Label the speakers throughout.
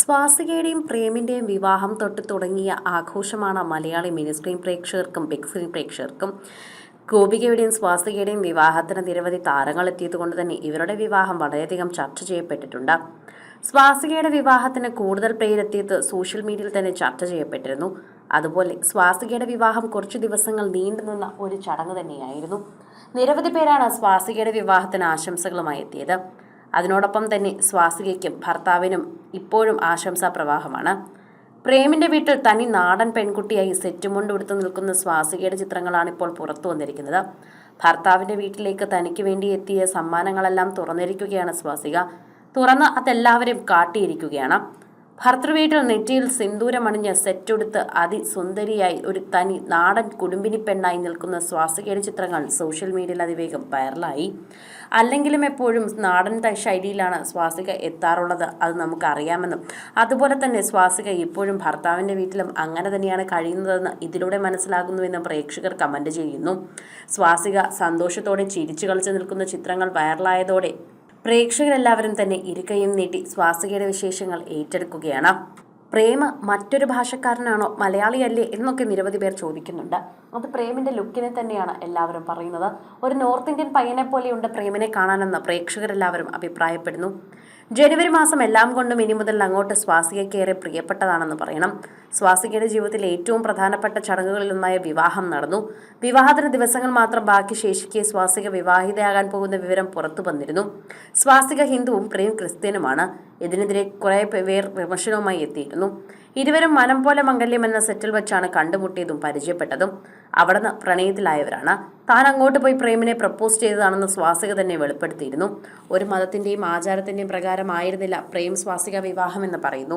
Speaker 1: സ്വാസികയുടെയും പ്രേമിന്റെയും വിവാഹം തൊട്ട് തുടങ്ങിയ ആഘോഷമാണ് മലയാളി മിനി സ്ക്രീൻ പ്രേക്ഷകർക്കും ബിഗ് സ്ക്രീൻ പ്രേക്ഷകർക്കും. ഗോപികയുടെയും സ്വാസികയുടെയും വിവാഹത്തിന് നിരവധി താരങ്ങൾ എത്തിയതുകൊണ്ട് തന്നെ ഇവരുടെ വിവാഹം വളരെയധികം ചർച്ച ചെയ്യപ്പെട്ടിട്ടുണ്ട്. സ്വാസികയുടെ വിവാഹത്തിന് കൂടുതൽ പേരെത്തിയത് സോഷ്യൽ മീഡിയയിൽ തന്നെ ചർച്ച ചെയ്യപ്പെട്ടിരുന്നു. അതുപോലെ സ്വാസികയുടെ വിവാഹം കുറച്ചു ദിവസങ്ങൾ നീണ്ടുനിന്ന ഒരു ചടങ്ങ് തന്നെയായിരുന്നു. നിരവധി പേരാണ് സ്വാസികയുടെ വിവാഹത്തിന് ആശംസകളുമായി എത്തിയത്. അതിനോടൊപ്പം തന്നെ സ്വാസികയ്ക്കും ഭർത്താവിനും ഇപ്പോഴും ആശംസാ പ്രവാഹമാണ് പ്രേമിന്റെ വീട്ടിൽ തനി നാടൻ പെൺകുട്ടിയായി സെറ്റും കൊണ്ട് ഉടുത്തു നിൽക്കുന്ന സ്വാസികയുടെ ചിത്രങ്ങളാണ് ഇപ്പോൾ പുറത്തു വന്നിരിക്കുന്നത്. ഭർത്താവിന്റെ വീട്ടിലേക്ക് തനിക്ക് വേണ്ടി എത്തിയ സമ്മാനങ്ങളെല്ലാം തുറന്നിരിക്കുകയാണ് സ്വാസിക. തുറന്ന് അതെല്ലാവരും കാട്ടിയിരിക്കുകയാണ്. ഭർത്തൃവീട്ടിൽ നെറ്റിയിൽ സിന്ദൂരമണിഞ്ഞ് സെറ്റെടുത്ത് അതിസുന്ദരിയായി ഒരു തനി നാടൻ കുടുംബിനി പെണ്ണായി നിൽക്കുന്ന സ്വാസികയുടെ ചിത്രങ്ങൾ സോഷ്യൽ മീഡിയയിൽ അതിവേഗം വൈറലായി അല്ലെങ്കിലും എപ്പോഴും നാടൻ ശൈലിയിലാണ് സ്വാസിക എത്താറുള്ളത് അത് നമുക്കറിയാമെന്നും അതുപോലെ തന്നെ സ്വാസിക ഇപ്പോഴും ഭർത്താവിന്റെ വീട്ടിലും അങ്ങനെ തന്നെയാണ് കഴിയുന്നതെന്ന് ഇതിലൂടെ മനസ്സിലാകുന്നുവെന്നും പ്രേക്ഷകർ കമന്റ് ചെയ്യുന്നു. സ്വാസിക സന്തോഷത്തോടെ ചിരിച്ചു കളിച്ചു നിൽക്കുന്ന ചിത്രങ്ങൾ വൈറലായതോടെ പ്രേക്ഷകരെല്ലാവരും തന്നെ ഇരുകയും നീട്ടി സ്വാസികയുടെ വിശേഷങ്ങൾ ഏറ്റെടുക്കുകയാണ്. പ്രേമ മറ്റൊരു ഭാഷക്കാരനാണോ മലയാളിയല്ലേ എന്നൊക്കെ നിരവധി പേർ ചോദിക്കുന്നുണ്ട്. അത് പ്രേമിന്റെ ലുക്കിനെ തന്നെയാണ് എല്ലാവരും പറയുന്നത്. ഒരു നോർത്ത് ഇന്ത്യൻ പയ്യനെ പോലെയുണ്ട് പ്രേമിനെ കാണാനെന്ന് പ്രേക്ഷകരെല്ലാവരും അഭിപ്രായപ്പെടുന്നു. ജനുവരി മാസം എല്ലാം കൊണ്ടും ഇനി മുതൽ അങ്ങോട്ട് സ്വാസികയ്ക്ക് ഏറെ പ്രിയപ്പെട്ടതാണെന്ന് പറയണം. സ്വാസികയുടെ ജീവിതത്തിലെ ഏറ്റവും പ്രധാനപ്പെട്ട ചടങ്ങുകളിലൊന്നായ വിവാഹം നടന്നു. വിവാഹത്തിന് ദിവസങ്ങൾ മാത്രം ബാക്കി ശേഷിക്കെ സ്വാസിക വിവാഹിതയാകാൻ പോകുന്ന വിവരം പുറത്തു വന്നിരുന്നു. സ്വാസിക ഹിന്ദുവും പ്രേം ക്രിസ്ത്യനുമാണ്. ഇതിനെതിരെ കുറെ പേർ വിമർശനവുമായി എത്തിയിരുന്നു. ഇരുവരും മനം പോലെ മംഗല്യം എന്ന സെറ്റിൽ വെച്ചാണ് കണ്ടുമുട്ടിയതും പരിചയപ്പെട്ടതും. അവിടുന്ന് പ്രണയത്തിലായവരാണ്. താൻ അങ്ങോട്ട് പോയി പ്രേമിനെ പ്രപ്പോസ് ചെയ്തതാണെന്ന് സ്വാസിക തന്നെ വെളിപ്പെടുത്തിയിരുന്നു. ഒരു മതത്തിന്റെയും ആചാരത്തിന്റെയും ആചാരത്തിന്റെയും പ്രകാരമായിരുന്നില്ല പ്രേം സ്വാസിക വിവാഹം എന്ന് പറയുന്നു.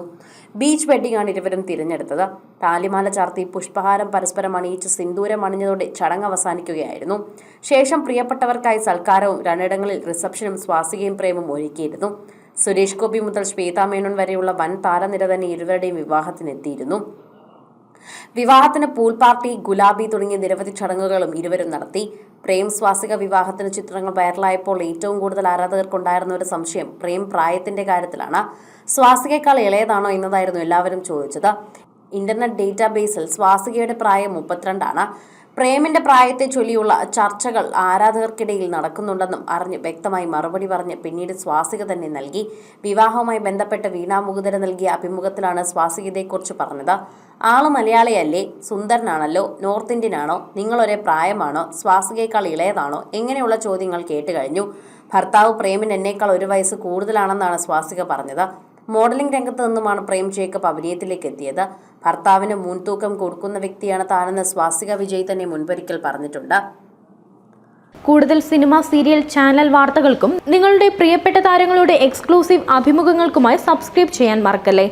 Speaker 1: ബീച്ച് വെഡിംഗ് ആണ് ഇരുവരും തിരഞ്ഞെടുത്തത്. താലിമാല ചാർത്തി പുഷ്പഹാരം പരസ്പരം അണിയിച്ച് സിന്ദൂരം അണിഞ്ഞതോടെ ചടങ്ങ് അവസാനിക്കുകയായിരുന്നു. ശേഷം പ്രിയപ്പെട്ടവർക്കായി സൽക്കാരവും രണ്ടിടങ്ങളിൽ റിസപ്ഷനും സ്വാസികയും പ്രേമും ഒരുക്കിയിരുന്നു. സുരേഷ് ഗോപി മുതൽ ശ്വേതാ മേനോൻ വരെയുള്ള വൻ താരനിര തന്നെ ഇരുവരുടെയും വിവാഹത്തിനെത്തിയിരുന്നു. വിവാഹത്തിന് പൂൾ പാർട്ടി ഗുലാബി തുടങ്ങിയ നിരവധി ചടങ്ങുകളും ഇരുവരും നടത്തി. പ്രേം സ്വാസിക വിവാഹത്തിന് ചിത്രങ്ങൾ വൈറലായപ്പോൾ ഏറ്റവും കൂടുതൽ ആരാധകർക്കുണ്ടായിരുന്ന ഒരു സംശയം പ്രേം പ്രായത്തിന്റെ കാര്യത്തിലാണ്. സ്വാസികയേക്കാൾ ഇളയതാണോ എന്നതായിരുന്നു എല്ലാവരും ചോദിച്ചത്. ഇന്റർനെറ്റ് ഡേറ്റാബേസിൽ സ്വാസികയുടെ പ്രായം മുപ്പത്തിരണ്ടാണ്. പ്രേമിന്റെ പ്രായത്തെ ചൊല്ലിയുള്ള ചർച്ചകൾ ആരാധകർക്കിടയിൽ നടക്കുന്നുണ്ടെന്നും അറിഞ്ഞ് വ്യക്തമായി മറുപടി പറഞ്ഞ് പിന്നീട് സ്വാസിക തന്നെ നൽകി. വിവാഹവുമായി ബന്ധപ്പെട്ട് വീണാമുകുതര നൽകിയ അഭിമുഖത്തിലാണ് സ്വാസികയെക്കുറിച്ച് പറഞ്ഞത്. ആൾ മലയാളിയല്ലേ? സുന്ദരനാണല്ലോ? നോർത്ത് ഇന്ത്യൻ ആണോ നിങ്ങളൊരേ പ്രായമാണോ? സ്വാസികയേക്കാൾ ഇളയതാണോ? എങ്ങനെയുള്ള ചോദ്യങ്ങൾ കേട്ടുകഴിഞ്ഞു ഭർത്താവ് പ്രേമിന് എന്നേക്കാൾ ഒരു വയസ്സ് കൂടുതലാണെന്നാണ് സ്വാസിക പറഞ്ഞത്. മോഡലിംഗ് രംഗത്ത് നിന്നുമാണ് പ്രേം ജേക്കബ് അഭിനയത്തിലേക്ക് എത്തിയത്. ഭർത്താവിന് മുൻതൂക്കം കൊടുക്കുന്ന വ്യക്തിയാണ് താനെന്ന് സ്വാസിക വിജയ് തന്നെ മുൻപൊരിക്കൽ പറഞ്ഞിട്ടുണ്ട്.
Speaker 2: കൂടുതൽ സിനിമ സീരിയൽ ചാനൽ വാർത്തകൾക്കും നിങ്ങളുടെ പ്രിയപ്പെട്ട താരങ്ങളുടെ എക്സ്ക്ലൂസീവ് അഭിമുഖങ്ങൾക്കുമായി സബ്സ്ക്രൈബ് ചെയ്യാൻ മറക്കല്ലേ?